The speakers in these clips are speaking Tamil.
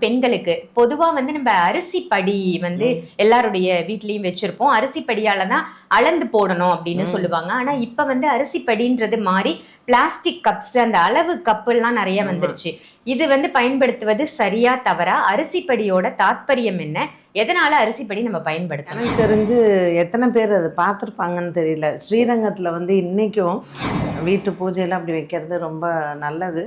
பெண்களுக்கு. பொதுவா வந்து நம்ம அரிசி படி வந்து எல்லாருடைய வீட்லயும் வச்சிருப்போம். அரிசி படியால தான் அளந்து போடணும் அப்படின்னு. சொல்லுவாங்க. ஆனா இப்ப வந்து அரிசி படின்றது மாறி பிளாஸ்டிக் கப்ஸ் அந்த அளவு கப்பு எல்லாம் நிறைய. வந்துருச்சு. இது வந்து பயன்படுத்துவது சரியா தவறா? அரிசி படியோட தாத்பரியம் என்ன? எதனால அரிசி படி நம்ம பயன்படுத்தணும்? எனக்கு தெரிஞ்சு எத்தனை பேர் அது பார்த்துருப்பாங்கன்னு தெரியல. ஸ்ரீரங்கத்தில் வந்து இன்றைக்கும் வீட்டு பூஜையில் அப்படி வைக்கிறது ரொம்ப நல்லது.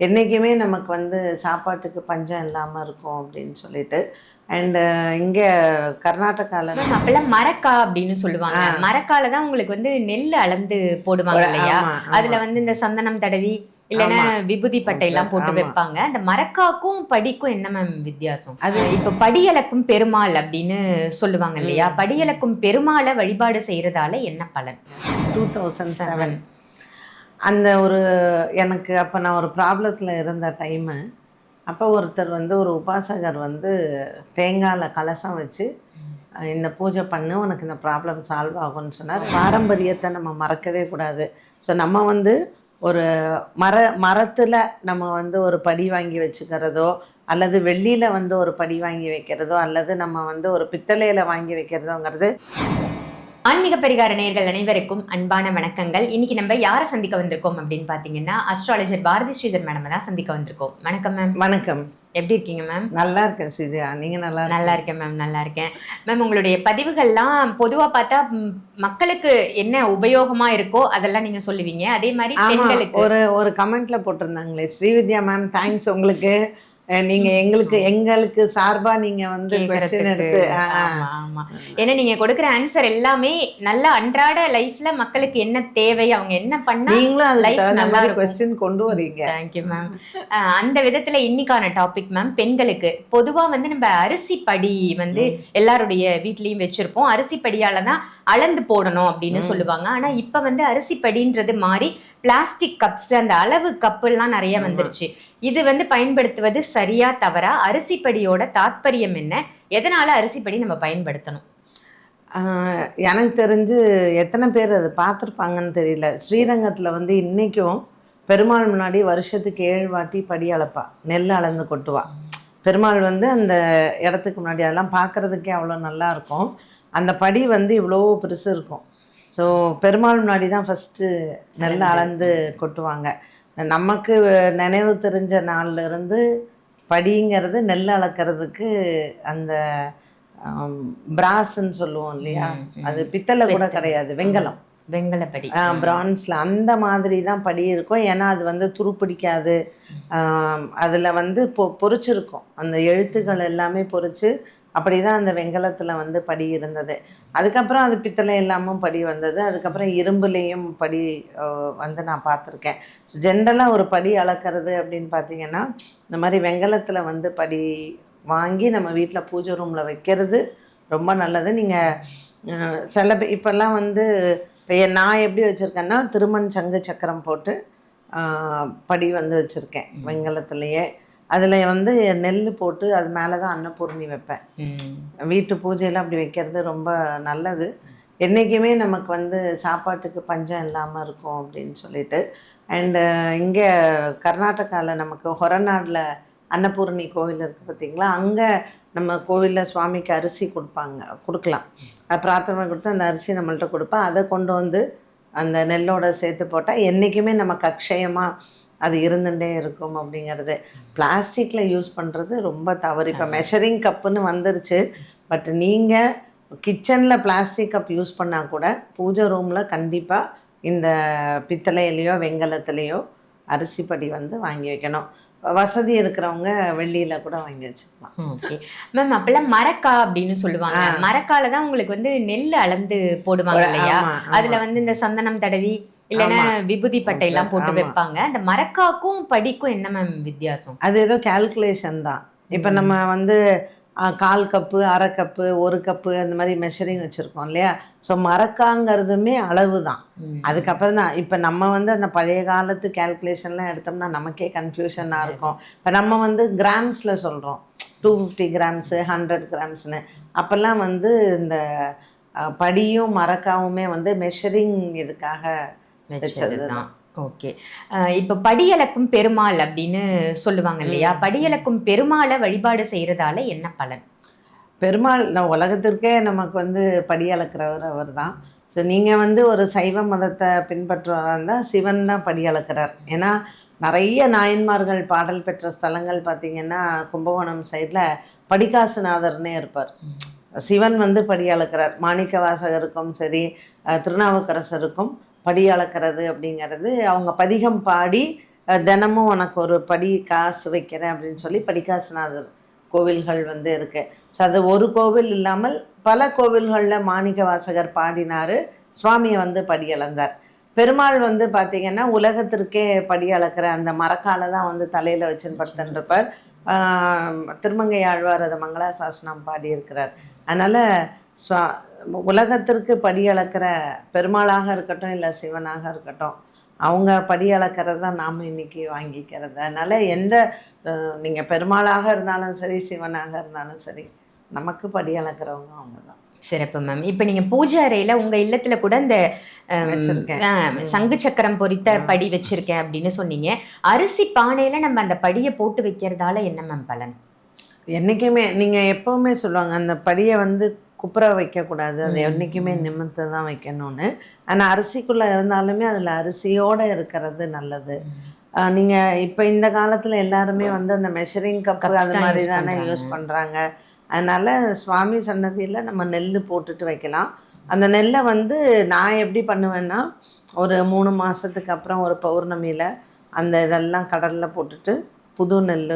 என்றைக்குமே நமக்கு வந்து சாப்பாட்டுக்கு பஞ்சம் இல்லாமல் இருக்கும் அப்படின்னு சொல்லிட்டு. அண்டு இங்கே கர்நாடகாவில் மேம், அப்பெல்லாம் மரக்கா அப்படின்னு சொல்லுவாங்க. மரக்கால தான் உங்களுக்கு வந்து நெல் அளந்து போடுவாங்க இல்லையா? அதுல வந்து இந்த சந்தனம் தடவி இல்லைன்னா. விபூதி பட்டை எல்லாம் போட்டு. வைப்பாங்க. அந்த மரக்காக்கும் படிக்கும் என்ன மேம் வித்தியாசம்? அது இப்ப படியளக்கும் பெருமாள் அப்படின்னு சொல்லுவாங்க இல்லையா? படியளக்கும் பெருமாளை வழிபாடு செய்யறதால என்ன பலன்? டூ தௌசண்ட் செவன் அந்த ஒரு எனக்கு அப்போ நான் ஒரு ப்ராப்ளத்தில் இருந்த டைமு அப்போ ஒருத்தர் வந்து ஒரு உபாசகர் வந்து தேங்காயில் கலசம் வச்சு இந்த பூஜை பண்ணு உனக்கு இந்த ப்ராப்ளம் சால்வ் ஆகும்னு சொன்னார். பாரம்பரியத்தை நம்ம மறக்கவே கூடாது. ஸோ நம்ம வந்து ஒரு மர மரத்தில் நம்ம வந்து ஒரு படி வாங்கி வச்சுக்கிறதோ அல்லது வெள்ளியில் வந்து ஒரு படி வாங்கி வைக்கிறதோ அல்லது நம்ம வந்து ஒரு பித்தளையில் வாங்கி வைக்கிறதோங்கிறது ஆன்மீக பரிகார நேயர்கள் அனைவருக்கும் அன்பான வணக்கங்கள். இன்னைக்கு நம்ம யாரை சந்திக்க வந்திருக்கோம் அப்படின்னு பாத்தீங்கன்னா அஸ்ட்ராலஜர் பாரதி ஸ்ரீதர் மேடம் தான் சந்திக்க வந்திருக்கோம். வணக்கம் மேம் வணக்கம். எப்படி இருக்கீங்க மேம் நல்லா இருக்கேன் ஸ்ரீஜா நீங்கள் நல்லா நல்லா இருக்கேன் மேம் நல்லா இருக்கேன். மேம் உங்களுடைய பதிவுகள்லாம் பொதுவா பார்த்தா மக்களுக்கு என்ன உபயோகமா இருக்கோ அதெல்லாம் நீங்க சொல்லுவீங்க. அதே மாதிரி பெண்களுக்கு. ஒரு ஒரு கமெண்ட்ல போட்டிருந்தாங்களே ஸ்ரீவித்யா மேம் தேங்க்ஸ் உங்களுக்கு. நீங்க எங்களுக்கு எங்களுக்கு சார்பா நீங்க வந்து கொஸ்டின் எடுத்து. ஆமா. ஏன்னா நீங்க கொடுக்குற ஆன்சர் எல்லாமே நல்ல அன்றாட லைஃப்ல மக்களுக்கு என்ன தேவை அவங்க என்ன பண்ணா நீங்களும் நல்லா மாதிரி இருக்கும். கொஸ்டின் கொண்டு வரீங்க தேங்க்யூ மேம் அந்த விதத்துல இன்னைக்கான டாபிக் மேம் பெண்களுக்கு பொதுவா வந்து நம்ம அரிசி படி வந்து எல்லாருடைய வீட்லயும் வச்சிருப்போம் அரிசி படியால தான் அளந்து போடணும் அப்படின்னு. சொல்லுவாங்க ஆனா இப்ப வந்து அரிசி படின்றது மாறி பிளாஸ்டிக் கப்ஸ் அந்த அளவு கப்பு எல்லாம் நிறைய. வந்துருச்சு இது வந்து பயன்படுத்துவது சரியா தவறா? அரிசி படியோட தாத்பரியம் என்ன? எதனால அரிசி படி நம்ம பயன்படுத்தணும்? எனக்கு தெரிஞ்சு எத்தனை பேர் அது பார்த்துருப்பாங்கன்னு தெரியல. ஸ்ரீரங்கத்தில் வந்து இன்றைக்கும் பெருமாள் முன்னாடி வருஷத்துக்கு ஏழு வாட்டி படி அளப்பா. நெல் அளந்து கொட்டுவா. பெருமாள் வந்து அந்த இடத்துக்கு முன்னாடி அதெல்லாம் பார்க்குறதுக்கே அவ்வளோ நல்லா இருக்கும். அந்த படி வந்து இவ்வளோ பெருசு இருக்கும். ஸோ பெருமாள் முன்னாடி தான் ஃபஸ்ட்டு நெல். அளந்து கொட்டுவாங்க. நமக்கு நினைவு தெரிஞ்ச நாள்ல இருந்து படிங்கிறது நெல் அளக்கிறதுக்கு அந்த பிராஸ்ன்னு சொல்லுவோம் இல்லையா. அது பித்தளை கூட. கிடையாது வெங்கலம். வெங்கலப்படி. பிரான்ஸில் அந்த மாதிரி தான் படி இருக்கும். ஏன்னா அது வந்து துருப்பிடிக்காது அதில் வந்து பொ பொறிச்சிருக்கும். அந்த எழுத்துக்கள் எல்லாமே பொறிச்சு அப்படி தான் அந்த வெங்கலத்தில் வந்து படி இருந்தது. அதுக்கப்புறம் அது பித்தளை எல்லாமும் படி வந்தது. அதுக்கப்புறம் இரும்புலேயும் படி வந்து நான் பார்த்துருக்கேன். ஸோ ஜென்ரலாக ஒரு படி அளக்கிறது அப்படின்னு பார்த்தீங்கன்னா இந்த மாதிரி வெங்கலத்தில் வந்து படி வாங்கி நம்ம வீட்டில் பூஜை ரூமில் வைக்கிறது ரொம்ப நல்லது. நீங்கள் சில இப்போல்லாம் வந்து இப்போ நான் எப்படி வச்சுருக்கேன்னா திருமண் சங்கு சக்கரம் போட்டு படி வந்து வச்சுருக்கேன். வெங்கலத்துலேயே. அதில் வந்து நெல் போட்டு அது மேலே தான் அன்னபூர்ணி வைப்பேன். வீட்டு பூஜையில் அப்படி வைக்கிறது ரொம்ப நல்லது. என்றைக்குமே நமக்கு வந்து சாப்பாட்டுக்கு பஞ்சம் இல்லாமல் இருக்கும் அப்படின்னு சொல்லிட்டு. அண்டு இங்கே கர்நாடகாவில் நமக்கு ஹொரநாடில் அன்னபூர்ணி கோவில் இருக்குது பார்த்தீங்களா அங்கே நம்ம கோவிலில் சுவாமிக்கு அரிசி கொடுப்பாங்க கொடுக்கலாம். அது பிரார்த்தனை கொடுத்து அந்த அரிசி நம்மள்ட்ட கொடுப்பா. அதை கொண்டு வந்து அந்த நெல்லோட சேர்த்து போட்டால் என்றைக்குமே நமக்கு அக்ஷயமாக அது இருந்துகிட்டே இருக்கும் அப்படிங்கிறது. பிளாஸ்டிக்கில் யூஸ் பண்ணுறது ரொம்ப தவறு. இப்போ மெஷரிங் கப்புன்னு வந்துருச்சு. பட் நீங்கள் கிச்சனில் பிளாஸ்டிக் கப் யூஸ் பண்ணால் கூட பூஜை ரூமில் கண்டிப்பாக இந்த பித்தளையிலையோ வெங்கலத்துலேயோ அரிசி படி வந்து வாங்கி வைக்கணும். வசதி இருக்கிறவங்க வெள்ளியில் கூட வாங்கி வச்சுக்கலாம். ஓகே. மேம் அப்பெல்லாம் மரக்கா அப்படின்னு சொல்லுவாங்க. மரக்கால தான் உங்களுக்கு வந்து நெல் அளந்து போடுவாங்க இல்லையா. அதுல வந்து இந்த சந்தனம் தடவி இல்லைன்னா. விபூதி பட்டை எல்லாம் போட்டு. வைப்பாங்க. அந்த மரக்காக்கும் படிக்கும் என்ன மேம் வித்தியாசம்? அது ஏதோ கால்குலேஷன் தான். இப்போ. நம்ம வந்து கால் கப்பு அரை கப்பு ஒரு கப்பு அந்த மாதிரி மெஷரிங் வச்சுருக்கோம் இல்லையா? ஸோ மரக்காங்கிறதுமே அளவு தான். அதுக்கப்புறம் தான். இப்போ நம்ம வந்து அந்த பழைய காலத்து கால்குலேஷன்லாம் எடுத்தோம்னா நமக்கே கன்ஃபியூஷனாக இருக்கும். இப்போ நம்ம வந்து கிராம்ஸில் சொல்கிறோம் டூ ஃபிஃப்டி கிராம்ஸு ஹண்ட்ரட் கிராம்ஸ்னு அப்போல்லாம் வந்து இந்த படியும் மரக்காவுமே வந்து மெஷரிங் இதுக்காக வச்சது தான் ஓகே. இப்போ படியளக்கும் பெருமாள் அப்படின்னு சொல்லுவாங்க இல்லையா? படியளக்கும் பெருமாளை வழிபாடு செய்யறதால என்ன பலன்? பெருமாள் நான் உலகத்திற்கே நமக்கு வந்து படி அளக்கிறவர் அவர் தான் ஸோ நீங்கள் வந்து ஒரு சைவ மதத்தை பின்பற்றுவராக இருந்தால் சிவன் தான் படி அளக்கிறார். ஏன்னா நிறைய நாயன்மார்கள் பாடல் பெற்ற ஸ்தலங்கள் பார்த்தீங்கன்னா கும்பகோணம் சைடில் படிகாசுநாதர்னே இருப்பார். சிவன் வந்து படி அளக்கிறார். மாணிக்க வாசகருக்கும் சரி திருநாவுக்கரசருக்கும் படி அளக்கிறது அப்படிங்கிறது அவங்க பதிகம் பாடி தினமும் உனக்கு ஒரு படி காசு வைக்கிறேன் அப்படின்னு சொல்லி படிகாசுநாதர் கோவில்கள் வந்து இருக்குது ஸோ அது ஒரு கோவில் இல்லாமல் பல கோவில்களில் மாணிக்க வாசகர் பாடினார் சுவாமியை வந்து படி அளந்தார். பெருமாள் வந்து பார்த்திங்கன்னா உலகத்திற்கே படி அளக்கிற அந்த மரக்காலை தான் வந்து தலையில் வச்சுன்னு படுத்துருப்பார் திருமங்கை ஆழ்வார் அதை மங்களாசாசனம் பாடியிருக்கிறார். அதனால் ஸ்வா உலகத்திற்கு படி அளக்கிற பெருமாளாக இருக்கட்டும் இல்லை சிவனாக இருக்கட்டும் அவங்க படி அளக்கிறது நாம் இன்னைக்கு வாங்கிக்கிறது. அதனால் எந்த நீங்கள் பெருமாளாக இருந்தாலும் சரி சிவனாக இருந்தாலும் சரி நமக்கு படி அளக்கிறவங்க அவங்க தான் சிறப்பு மேம் இப்போ நீங்க பூஜை அறையில உங்க இல்லத்துல கூட இந்த சங்கு சக்கரம் பொறித்த படி வச்சிருக்கேன் அப்படின்னு சொன்னீங்க. அரிசி பானையில நம்ம அந்த படியை போட்டு வைக்கிறதால என்ன மேம் பலன்? என்றைக்குமே நீங்கள் எப்போவுமே சொல்லுவாங்க அந்த படியை வந்து குப்புற வைக்கக்கூடாது. அது. என்றைக்குமே நிமிர்த்து தான் வைக்கணும்னு. ஆனால் அரிசிக்குள்ளே இருந்தாலுமே அதில் அரிசியோடு இருக்கிறது நல்லது. நீங்கள் இப்போ இந்த காலத்தில் எல்லாருமே வந்து அந்த மெஷரிங் கப்பு அது மாதிரி தானே. யூஸ் பண்ணுறாங்க அதனால் சுவாமி சன்னதியில் நம்ம நெல் போட்டுட்டு வைக்கலாம். அந்த நெல்லை வந்து நான் எப்படி பண்ணுவேன்னா ஒரு மூணு மாதத்துக்கு அப்புறம் ஒரு பௌர்ணமியில் அந்த இதெல்லாம் கடலில் போட்டுட்டு புது நெல்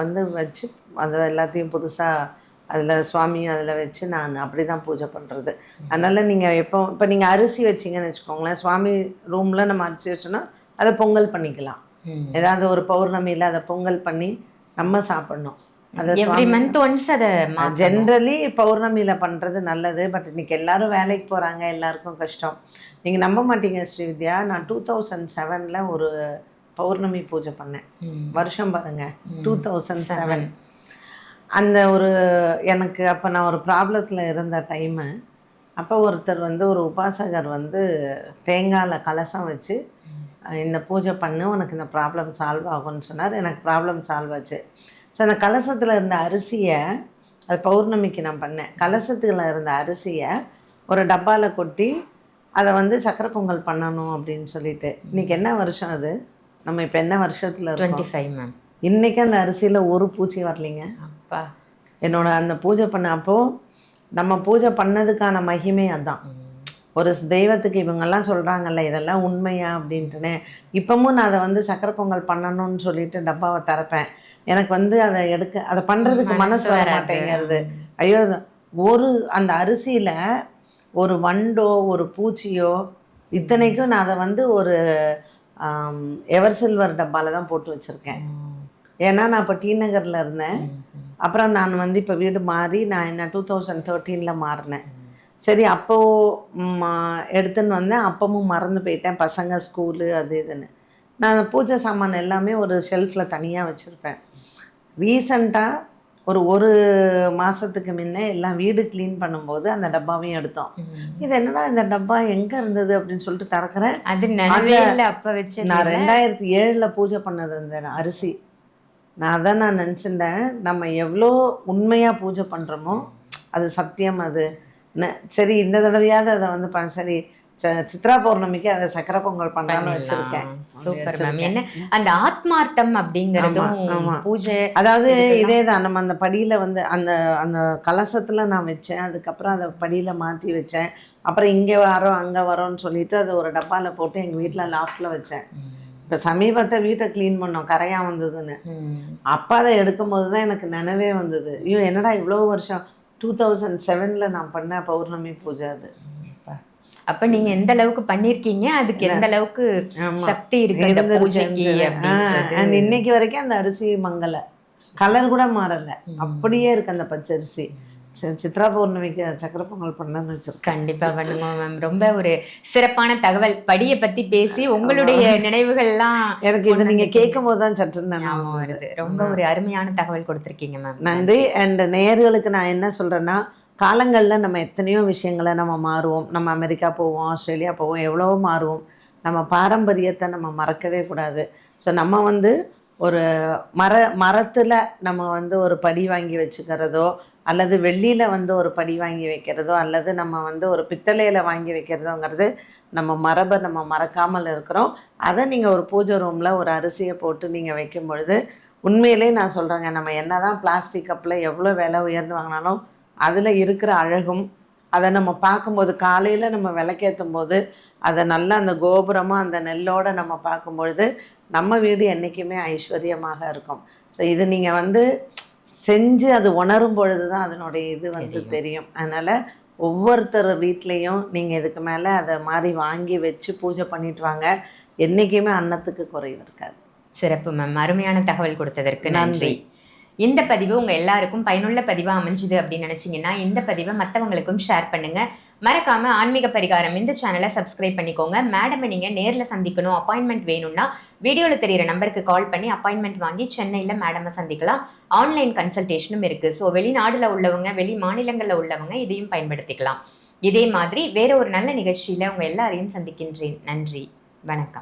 வந்து வச்சு அது எல்லாத்தையும் புதுசாக அதில் சுவாமியும் அதில் வச்சு நான் அப்படி தான் பூஜை பண்ணுறது அதனால் நீங்கள் எப்போ இப்போ நீங்கள் அரிசி வச்சிங்கன்னு வச்சுக்கோங்களேன் சுவாமி ரூமில் நம்ம அரிசி வச்சோன்னா அதை பொங்கல் பண்ணிக்கலாம். ஏதாவது ஒரு பௌர்ணமியில் அதை பொங்கல் பண்ணி நம்ம சாப்பிடணும். அதை மந்த் ஒன்ஸ் அதை மாற்றணும் ஜென்ரலி பௌர்ணமியில் பண்ணுறது நல்லது பட் இன்னைக்கு எல்லாரும் வேலைக்கு போகிறாங்க எல்லாருக்கும் கஷ்டம். நீங்கள் நம்ப மாட்டீங்க ஸ்ரீவித்யா. நான் டூ தௌசண்ட் செவனில் ஒரு பௌர்ணமி பூஜை பண்ணேன். வருஷம் பாருங்க. Two thousand. செவன். அந்த ஒரு எனக்கு அப்போ நான் ஒரு ப்ராப்ளத்தில் இருந்த டைமு அப்போ ஒருத்தர் வந்து ஒரு உபாசகர் வந்து தேங்காயில் கலசம் வச்சு இந்த பூஜை பண்ணு உனக்கு இந்த ப்ராப்ளம் சால்வ் ஆகும்னு சொன்னார். எனக்கு ப்ராப்ளம் சால்வ் ஆச்சு. ஸோ அந்த கலசத்தில் இருந்த அரிசியை அது பௌர்ணமிக்கு நான் பண்ணேன். கலசத்தில் இருந்த அரிசியை ஒரு டப்பாவில் கொட்டி அதை வந்து சக்கரை பொங்கல் பண்ணணும் அப்படின்னு சொல்லிட்டு. இன்னைக்கு என்ன வருஷம் அது? நம்ம இப்போ என்ன வருஷத்தில் டுவெண்ட்டி ஃபைவ் மேம் இன்னைக்கு அந்த அரிசியில் ஒரு பூச்சி வரலைங்க. அப்பா. என்னோட அந்த பூஜை பண்ண அப்போ நம்ம பூஜை பண்ணதுக்கான மகிமை அதான். ஒரு தெய்வத்துக்கு இவங்கெல்லாம் சொல்கிறாங்கல்ல இதெல்லாம் உண்மையா? அப்படின்ட்டுன்னு இப்போவும் நான் அதை வந்து சக்கரை பொங்கல் பண்ணணும்னு சொல்லிட்டு டப்பாவை திறப்பேன். எனக்கு வந்து அதை எடுக்க அதை பண்ணுறதுக்கு மனசு வர. மாட்டேங்கிறது ஐயோ ஒரு அந்த அரிசியில் ஒரு வண்டோ ஒரு பூச்சியோ இத்தனைக்கும் நான் அதை வந்து ஒரு எவர் சில்வர் டப்பாவில் தான் போட்டு வச்சுருக்கேன். ஏன்னா நான் இப்போ டி நகரில் இருந்தேன். அப்புறம் நான் வந்து இப்போ வீடு மாறி நான் என்ன டூ தௌசண்ட் தேர்ட்டீனில் மாறினேன். சரி அப்போது எடுத்துன்னு வந்தேன். அப்பவும் மறந்து போயிட்டேன். பசங்க ஸ்கூலு அது இதுன்னு. நான் பூஜை சாமான் எல்லாமே ஒரு ஷெல்ஃபில் தனியாக வச்சுருப்பேன். ரீசண்டாக ஒரு ஒரு மாதத்துக்கு முன்னே எல்லாம் வீடு க்ளீன் பண்ணும்போது அந்த டப்பாவையும் எடுத்தோம். இது என்னடா இந்த டப்பா எங்கே இருந்தது அப்படின்னு சொல்லிட்டு திறக்கிறேன். அது அப்ப வச்சு நான் ரெண்டாயிரத்தி ஏழில் பூஜை பண்ணது அந்த அரிசி. நான் அதான் நான் நினச்சிட்டேன் நம்ம எவ்வளோ உண்மையாக பூஜை பண்ணுறோமோ அது சத்தியம் அது. சரி இந்த தடவையாவது அதை வந்து பண்ண சரி சித்ரா பௌர்ணமிக்கு அதை சக்கரை பொங்கல் பண்ணலாம்னு வச்சுருக்கேன். Super ma'am. என்ன அந்த ஆத்மார்த்தம் அப்படிங்கறதும். பூஜை அதாவது இதே தான். நம்ம அந்த படியில் வந்து அந்த அந்த கலசத்தில் நான் வச்சேன் அதுக்கப்புறம் அதை படியில் மாற்றி வச்சேன். அப்புறம் இங்கே வரோம் அங்கே வரோம்னு சொல்லிட்டு அதை ஒரு டப்பாவில் போட்டு எங்கள் வீட்டில் லாஃப்டில் வச்சேன். இப்போ சமீபத்தை வீட்டை க்ளீன் பண்ணோம் கரையாக வந்ததுன்னு. அப்போ அதை எடுக்கும்போது தான் எனக்கு நினைவே வந்தது. ஐயோ என்னடா இவ்வளோ வருஷம்? டூ தௌசண்ட் செவனில் நான் பண்ண பௌர்ணமி பூஜை அது. அப்ப நீங்க எந்த அளவுக்கு பண்ணிருக்கீங்க? அதுக்கு எந்த அளவுக்கு. சக்தி இருக்கு இருந்திருக்கு, பூஜைக்கு இன்னைக்கு வரைக்கும் அந்த அரிசி மங்கலை. கலர் கூட மாறல. அப்படியே இருக்கு அந்த பச்சரிசி. சித்ரா பௌர்ணமிக்கு சக்கரை பொங்கல் பண்ணணும்னு வச்சிருக்கேன். கண்டிப்பா பண்ணுங்க மேம். ரொம்ப ஒரு சிறப்பான தகவல். படியை பத்தி பேசி உங்களுடைய நினைவுகள்லாம் எனக்கு இதை நீங்க கேட்கும் போது தான் சற்று வருது. ரொம்ப ஒரு அருமையான தகவல் கொடுத்திருக்கீங்க மேம். நன்றி. அண்ட் நேயர்களுக்கு நான் என்ன சொல்றேன்னா காலங்களில் நம்ம எத்தனையோ விஷயங்களை நம்ம மாறுவோம். நம்ம அமெரிக்கா போவோம் ஆஸ்திரேலியா போவோம் எவ்வளவோ மாறுவோம். நம்ம பாரம்பரியத்தை நம்ம மறக்கவே கூடாது. ஸோ நம்ம வந்து ஒரு மர மரத்தில் நம்ம வந்து ஒரு படி வாங்கி வச்சுக்கிறதோ அல்லது வெள்ளியில் வந்து ஒரு படி வாங்கி வைக்கிறதோ அல்லது நம்ம வந்து ஒரு பித்தளையில் வாங்கி வைக்கிறதோங்கிறது நம்ம மரபை நம்ம மறக்காமல் இருக்கிறோம். அதை நீங்கள் ஒரு பூஜை ரூமில் ஒரு அரிசியை போட்டு நீங்கள் வைக்கும் பொழுது உண்மையிலே நான் சொல்கிறேங்க நம்ம என்ன தான் பிளாஸ்டிக் கப்பில் எவ்வளோ விலை உயர்ந்து வாங்கினாலும் அதில் இருக்கிற அழகும் அதை நம்ம பார்க்கும்போது காலையில் நம்ம விளக்கேற்றும் போது அதை நல்லா அந்த கோபுரமாக அந்த நெல்லோட நம்ம பார்க்கும்பொழுது நம்ம வீடு என்றைக்குமே ஐஸ்வர்யமாக இருக்கும். ஸோ இது நீங்கள் வந்து செஞ்சு அது உணரும் பொழுது தான் அதனுடைய இது வந்து தெரியும். அதனால் ஒவ்வொருத்தர் வீட்லேயும் நீங்கள் இதுக்கு மேலே அதை மாதிரி வாங்கி வச்சு பூஜை பண்ணிட்டு வாங்க. என்றைக்குமே அன்னத்துக்கு குறைவு இருக்காது. சிறப்பு மேம் அருமையான தகவல் கொடுத்ததற்கு நன்றி. இந்த பதிவு உங்கள் எல்லாருக்கும் பயனுள்ள பதிவாக அமைஞ்சுது அப்படின்னு நினச்சிங்கன்னா இந்த பதிவை மற்றவங்களுக்கும் ஷேர் பண்ணுங்க. மறக்காம ஆன்மீக பரிகாரம் இந்த சேனலை சப்ஸ்கிரைப் பண்ணிக்கோங்க. மேடமை நீங்கள் நேரில் சந்திக்கணும் அப்பாயின்மெண்ட் வேணும்னா வீடியோவில் தெரியிற நம்பருக்கு கால் பண்ணி அப்பாயின்மெண்ட் வாங்கி சென்னையில் மேடமை சந்திக்கலாம். ஆன்லைன் கன்சல்டேஷனும் இருக்குது ஸோ வெளிநாடில் உள்ளவங்க வெளி மாநிலங்களில் உள்ளவங்க இதையும் பயன்படுத்திக்கலாம். இதே மாதிரி வேற ஒரு நல்ல நிகழ்ச்சியில் உங்கள் எல்லாரையும் சந்திக்கின்றேன். நன்றி. வணக்கம்.